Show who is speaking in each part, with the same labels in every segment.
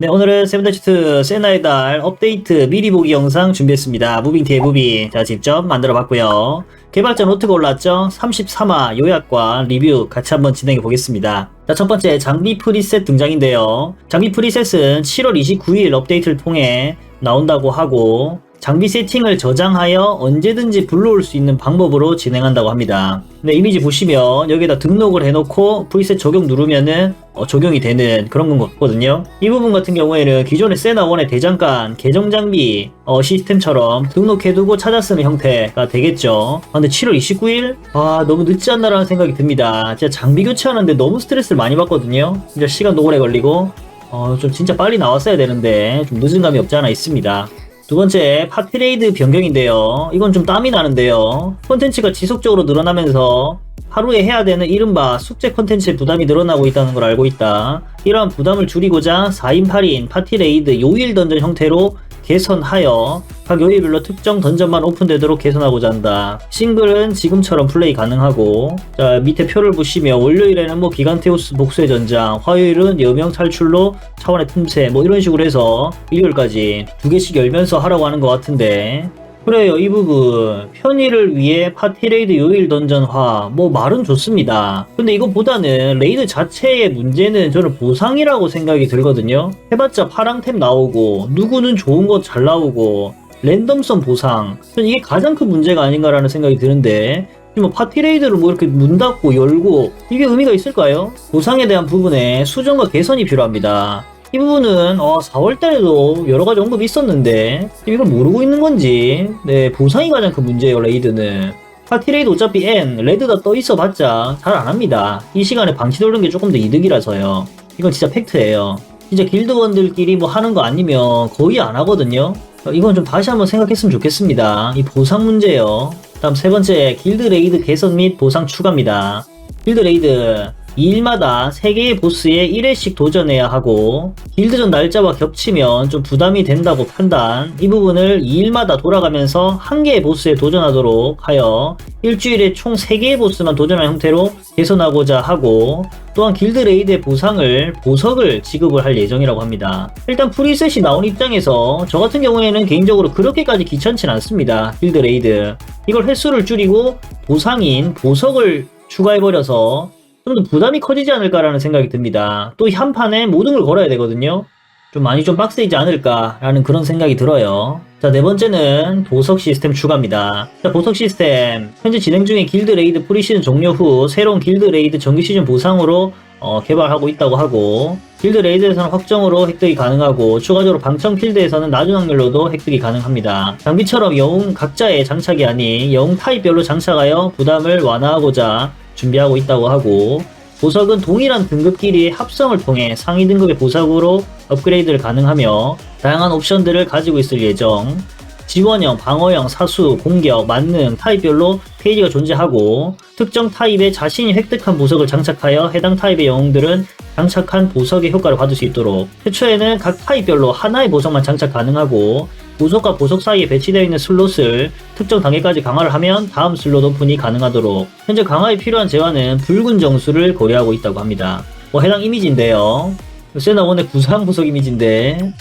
Speaker 1: 네, 오늘은 세븐더치트 세나의 달 업데이트 미리 보기 영상 준비했습니다. 무빙티의 무비. 자, 직접 만들어 봤고요. 개발자 노트가 올랐죠? 33화 요약과 리뷰 같이 한번 진행해 보겠습니다. 자, 첫 번째 장비 프리셋 등장인데요. 장비 프리셋은 7월 29일 업데이트를 통해 나온다고 하고 장비 세팅을 저장하여 언제든지 불러올 수 있는 방법으로 진행한다고 합니다. 네, 이미지 보시면 여기다 등록을 해놓고 프리셋 적용 누르면은 어, 적용이 되는 그런 건 같거든요. 이 부분 같은 경우에는 기존의 세나1의 대장간 계정 장비 어, 시스템처럼 등록해두고 찾아 쓰는 형태가 되겠죠. 아, 근데 7월 29일? 아, 너무 늦지 않나라는 생각이 듭니다. 진짜 장비 교체하는데 너무 스트레스를 많이 받거든요. 진짜 시간도 오래 걸리고 어, 좀 진짜 빨리 나왔어야 되는데 좀 늦은 감이 없지 않아 있습니다. 두 번째, 파티레이드 변경인데요. 이건 좀 땀이 나는데요. 콘텐츠가 지속적으로 늘어나면서 하루에 해야 되는 이른바 숙제 콘텐츠의 부담이 늘어나고 있다는 걸 알고 있다. 이러한 부담을 줄이고자 4인 8인 파티레이드 요일 던전 형태로 개선하여 각 요일별로 특정 던전만 오픈되도록 개선하고자 한다. 싱글은 지금처럼 플레이 가능하고 자 밑에 표를 보시면 월요일에는 뭐 기간테우스 복수의 전장, 화요일은 여명 탈출로 차원의 틈새 뭐 이런 식으로 해서 일요일까지 두 개씩 열면서 하라고 하는 것 같은데 그래요. 이 부분. 편의를 위해 파티레이드 요일 던전화. 뭐 말은 좋습니다. 근데 이거보다는 레이드 자체의 문제는 저는 보상이라고 생각이 들거든요. 해봤자 파랑템 나오고 누구는 좋은 거 잘 나오고 랜덤성 보상. 저는 이게 가장 큰 문제가 아닌가라는 생각이 드는데 뭐 파티레이드를 뭐 이렇게 문 닫고 열고 이게 의미가 있을까요? 보상에 대한 부분에 수정과 개선이 필요합니다 이 부분은 어, 4월달에도 여러 가지 언급이 있었는데 이걸 모르고 있는 건지 네 보상이 가장 큰 문제예요 레이드는. 파티레이드 어차피 N 레드가 떠 있어 봤자 잘 안 합니다. 이 시간에 방치 돌리는 게 조금 더 이득이라서요. 이건 진짜 팩트예요. 진짜 길드원들끼리 뭐 하는 거 아니면 거의 안 하거든요. 어, 이건 좀 다시 한번 생각했으면 좋겠습니다. 이 보상 문제요. 다음 세 번째 길드 레이드 개선 및 보상 추가입니다. 길드 레이드 2일마다 3개의 보스에 1회씩 도전해야 하고 길드전 날짜와 겹치면 좀 부담이 된다고 판단 이 부분을 2일마다 돌아가면서 한 개의 보스에 도전하도록 하여 일주일에 총 3개의 보스만 도전한 형태로 개선하고자 하고 또한 길드 레이드의 보상을 보석을 지급을 할 예정이라고 합니다. 일단 프리셋이 나온 입장에서 저 같은 경우에는 개인적으로 그렇게까지 귀찮진 않습니다. 길드 레이드 이걸 횟수를 줄이고 보상인 보석을 추가해버려서 좀더 부담이 커지지 않을까라는 생각이 듭니다. 또 한 판에 모든 걸 걸어야 되거든요. 좀 많이 좀 빡세이지 않을까라는 그런 생각이 들어요. 자, 네 번째는 보석 시스템 추가입니다. 자, 보석 시스템. 현재 진행 중인 길드 레이드 프리시즌 종료 후 새로운 길드 레이드 정규 시즌 보상으로 어, 개발하고 있다고 하고 길드 레이드에서는 확정으로 획득이 가능하고 추가적으로 방청 필드에서는 낮은 확률로도 획득이 가능합니다. 장비처럼 영웅 각자의 장착이 아닌 영웅 타입별로 장착하여 부담을 완화하고자 준비하고 있다고 하고 보석은 동일한 등급끼리의 합성을 통해 상위 등급의 보석으로 업그레이드를 가능하며 다양한 옵션들을 가지고 있을 예정. 지원형, 방어형, 사수, 공격, 만능, 타입별로 페이지가 존재하고 특정 타입의 자신이 획득한 보석을 장착하여 해당 타입의 영웅들은 장착한 보석의 효과를 받을 수 있도록. 최초에는 각 타입별로 하나의 보석만 장착 가능하고 보석과 보석 사이에 배치되어 있는 슬롯을 특정 단계까지 강화를 하면 다음 슬롯 오픈이 가능하도록 현재 강화에 필요한 재화는 붉은 정수를 고려하고 있다고 합니다. 뭐 해당 이미지인데요. 세나원의 구상 보석 이미지인데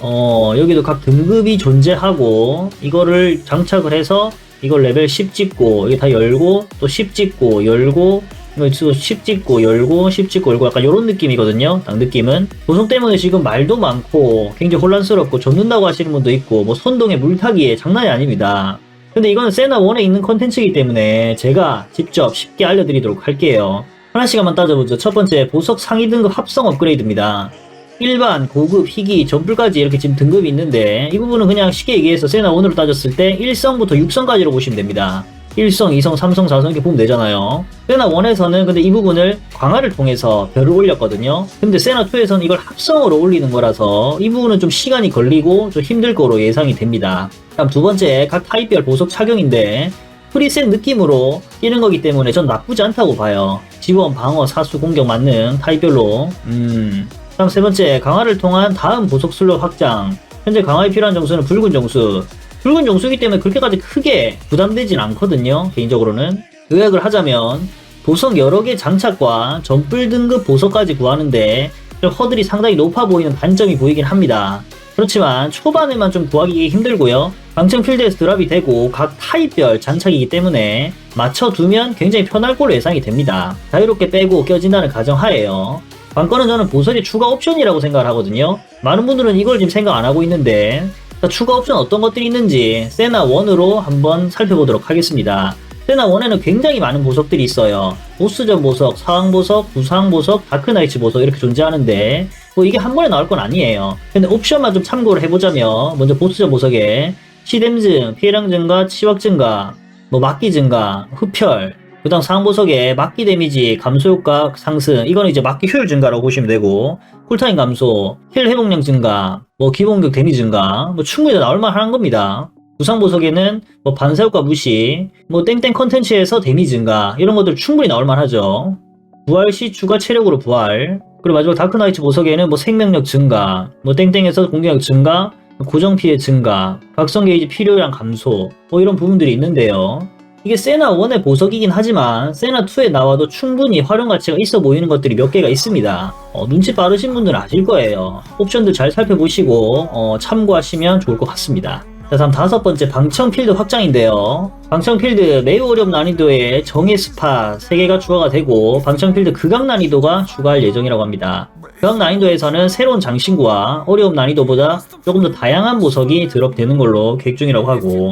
Speaker 1: 어, 여기도 각 등급이 존재하고, 이거를 장착을 해서, 이걸 레벨 10 찍고, 이게 다 열고, 또 10 찍고, 열고, 또10 찍고, 열고, 10 찍고, 열고, 약간 요런 느낌이거든요. 딱 느낌은. 보석 때문에 지금 말도 많고, 굉장히 혼란스럽고, 접는다고 하시는 분도 있고, 뭐, 손동에 물타기에 장난이 아닙니다. 근데 이거는 세나1에 있는 컨텐츠이기 때문에, 제가 직접 쉽게 알려드리도록 할게요. 하나씩 한번 따져보죠. 첫 번째, 보석 상위 등급 합성 업그레이드입니다. 일반, 고급, 희귀, 전불까지 이렇게 지금 등급이 있는데 이 부분은 그냥 쉽게 얘기해서 세나 오늘로 따졌을 때 1성부터 6성까지로 보시면 됩니다. 1성, 2성, 3성, 4성 이렇게 보면 되잖아요. 세나 1에서는 근데 이 부분을 강화를 통해서 별을 올렸거든요. 근데 세나 2에서는 이걸 합성으로 올리는 거라서 이 부분은 좀 시간이 걸리고 좀 힘들 거로 예상이 됩니다. 다음 두 번째, 각 타입별 보석 착용인데 프리셋 느낌으로 끼는 거기 때문에 전 나쁘지 않다고 봐요. 지원, 방어, 사수, 공격, 만능 타입별로 음... 다음 세 번째, 강화를 통한 다음 보석 슬롯 확장. 현재 강화에 필요한 정수는 붉은 정수. 붉은 정수이기 때문에 그렇게까지 크게 부담되진 않거든요. 개인적으로는. 요약을 하자면 보석 여러 개 장착과 전불 등급 보석까지 구하는데 좀 허들이 상당히 높아 보이는 단점이 보이긴 합니다. 그렇지만 초반에만 좀 구하기 힘들고요. 방청 필드에서 드랍이 되고 각 타입별 장착이기 때문에 맞춰두면 굉장히 편할 걸로 예상이 됩니다. 자유롭게 빼고 껴진다는 가정하에요. 관건은 저는 보석의 추가 옵션이라고 생각을 하거든요. 많은 분들은 이걸 지금 생각 안 하고 있는데 자, 추가 옵션 어떤 것들이 있는지 세나 1으로 한번 살펴보도록 하겠습니다. 세나 1에는 굉장히 많은 보석들이 있어요. 보스전 보석, 사왕 보석, 부상 보석, 다크나이츠 보석 이렇게 존재하는데 뭐 이게 한 번에 나올 건 아니에요. 근데 옵션만 좀 참고를 해보자면 먼저 보스전 보석에 시댐 증, 피해량 증가, 치확 증가, 뭐 막기 증가, 흡혈, 그 다음 상보석에 막기 데미지 감소 효과 상승 이거는 이제 막기 효율 증가라고 보시면 되고 쿨타임 감소, 힐 회복량 증가, 뭐 기본격 데미지 증가 뭐 충분히 다 나올 만한 겁니다. 부상 보석에는 뭐 반사 효과 무시, 뭐 땡땡 컨텐츠에서 데미지 증가 이런 것들 충분히 나올 만하죠. 부활 시 추가 체력으로 부활 그리고 마지막 다크나이츠 보석에는 뭐 생명력 증가, 뭐 땡땡에서 공격력 증가, 고정 피해 증가, 각성 게이지 필요량 감소 뭐 이런 부분들이 있는데요. 이게 세나 1의 보석이긴 하지만 세나 2에 나와도 충분히 활용 가치가 있어 보이는 것들이 몇 개가 있습니다. 어, 눈치 빠르신 분들은 아실 거예요. 옵션들 잘 살펴보시고 어, 참고하시면 좋을 것 같습니다. 자, 다음 다섯 번째 방청 필드 확장인데요. 방청 필드 매우 어려운 난이도에 정의 스팟 3개가 추가가 되고 방청 필드 극강 난이도가 추가할 예정이라고 합니다. 극강 난이도에서는 새로운 장신구와 어려움 난이도보다 조금 더 다양한 보석이 드롭되는 걸로 계획 중이라고 하고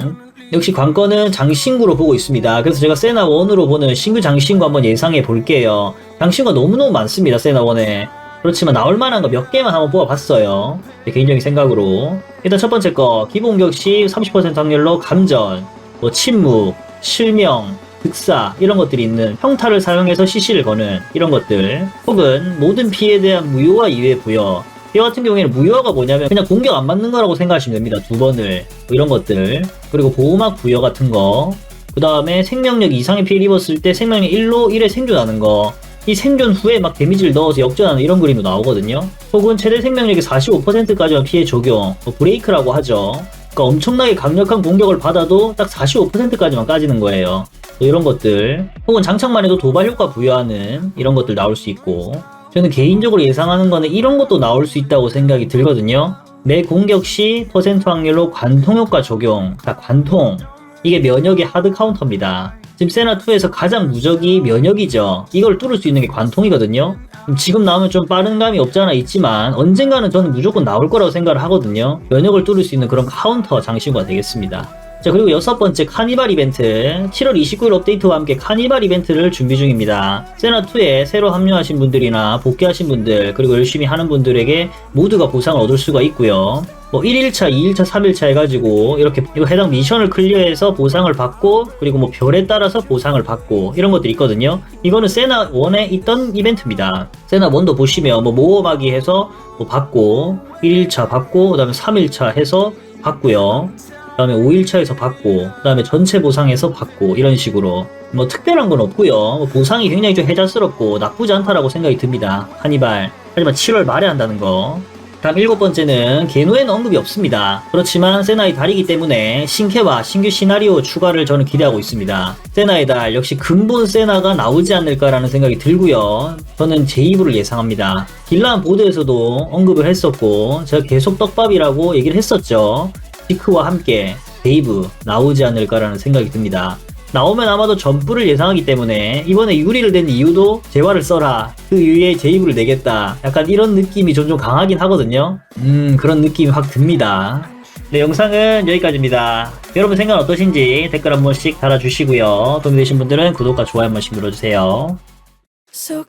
Speaker 1: 역시 관건은 장신구로 보고 있습니다. 그래서 제가 세나 1으로 보는 신규 장신구 한번 예상해 볼게요. 장신구가 너무너무 많습니다. 세나 1에. 그렇지만 나올 만한 거 몇 개만 한번 뽑아봤어요. 제 개인적인 생각으로. 일단 첫 번째 거, 기본격 시30% 확률로 감전, 뭐 침묵, 실명, 득사 이런 것들이 있는 평타를 사용해서 CC를 거는 이런 것들 혹은 모든 피해에 대한 무효화 이외 부여 이 같은 경우에는 무효화가 뭐냐면 그냥 공격 안 맞는 거라고 생각하시면 됩니다 두 번을 뭐 이런 것들 그리고 보호막 부여 같은 거 그 다음에 생명력 이상의 피해 입었을 때 생명력 1로 1에 생존하는 거 이 생존 후에 막 데미지를 넣어서 역전하는 이런 그림도 나오거든요. 혹은 최대 생명력의 45%까지만 피해 적용, 뭐 브레이크라고 하죠. 그러니까 엄청나게 강력한 공격을 받아도 딱 45%까지만 까지는 거예요. 뭐 이런 것들. 혹은 장착만 해도 도발 효과 부여하는 이런 것들 나올 수 있고. 저는 개인적으로 예상하는 거는 이런 것도 나올 수 있다고 생각이 들거든요. 매 공격 시 퍼센트 확률로 관통 효과 적용. 자, 관통. 이게 면역의 하드 카운터입니다. 지금 세나2에서 가장 무적이 면역이죠. 이걸 뚫을 수 있는 게 관통이거든요. 지금 나오면 좀 빠른 감이 없잖아 있지만 언젠가는 저는 무조건 나올 거라고 생각을 하거든요. 면역을 뚫을 수 있는 그런 카운터 장신구가 되겠습니다. 자 그리고 여섯 번째 카니발 이벤트 7월 29일 업데이트와 함께 카니발 이벤트를 준비 중입니다. 세나2에 새로 합류하신 분들이나 복귀하신 분들 그리고 열심히 하는 분들에게 모두가 보상을 얻을 수가 있고요. 뭐 1일차, 2일차, 3일차 해가지고 이렇게 해당 미션을 클리어해서 보상을 받고 그리고 뭐 별에 따라서 보상을 받고 이런 것들이 있거든요. 이거는 세나 1에 있던 이벤트입니다. 세나 1도 보시면 뭐 모험하기 해서 뭐 받고 1일차 받고 그다음에 3일차 해서 받고요. 그다음에 5일차에서 받고 그다음에 전체 보상에서 받고 이런 식으로 뭐 특별한 건 없고요. 뭐 보상이 굉장히 좀 해자스럽고 나쁘지 않다라고 생각이 듭니다. 하니발. 하지만 7월 말에 한다는 거. 다음 일곱 번째는 개노에는 언급이 없습니다. 그렇지만 세나의 달이기 때문에 신캐와 신규 시나리오 추가를 저는 기대하고 있습니다. 세나의 달 역시 근본 세나가 나오지 않을까라는 생각이 들고요. 저는 제 입으로 예상합니다. 길라한 보드에서도 언급을 했었고 제가 계속 떡밥이라고 얘기를 했었죠. 지크와 함께 데이브 나오지 않을까라는 생각이 듭니다. 나오면 아마도 점프를 예상하기 때문에 이번에 유리를 낸 이유도 재화를 써라. 그 이유에 제이브를 내겠다. 약간 이런 느낌이 점점 강하긴 하거든요. 음 그런 느낌이 확 듭니다. 네 영상은 여기까지입니다. 여러분 생각 어떠신지 댓글 한 번씩 달아주시고요. 도움이 되신 분들은 구독과 좋아요 한 번씩 눌러주세요.
Speaker 2: So